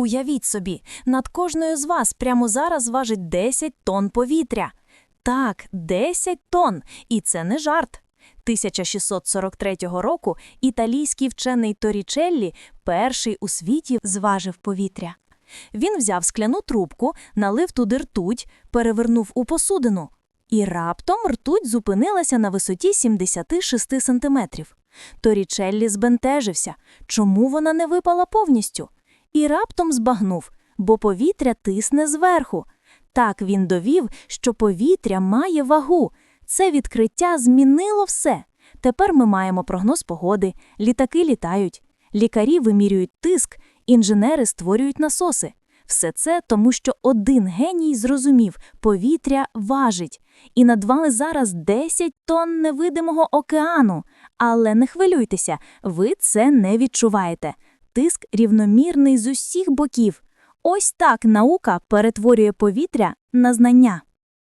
Уявіть собі, над кожною з вас прямо зараз важить 10 тонн повітря. Так, 10 тонн, і це не жарт. 1643 року італійський вчений Торічеллі перший у світі зважив повітря. Він взяв скляну трубку, налив туди ртуть, перевернув у посудину. І раптом ртуть зупинилася на висоті 76 сантиметрів. Торічеллі збентежився, чому вона не випала повністю. І раптом збагнув, бо повітря тисне зверху. Так він довів, що повітря має вагу. Це відкриття змінило все. Тепер ми маємо прогноз погоди, літаки літають, лікарі вимірюють тиск, інженери створюють насоси. Все це тому, що один геній зрозумів, повітря важить. І над вами зараз 10 тонн невидимого океану. Але не хвилюйтеся, ви це не відчуваєте. Тиск рівномірний з усіх боків. Ось так наука перетворює повітря на знання.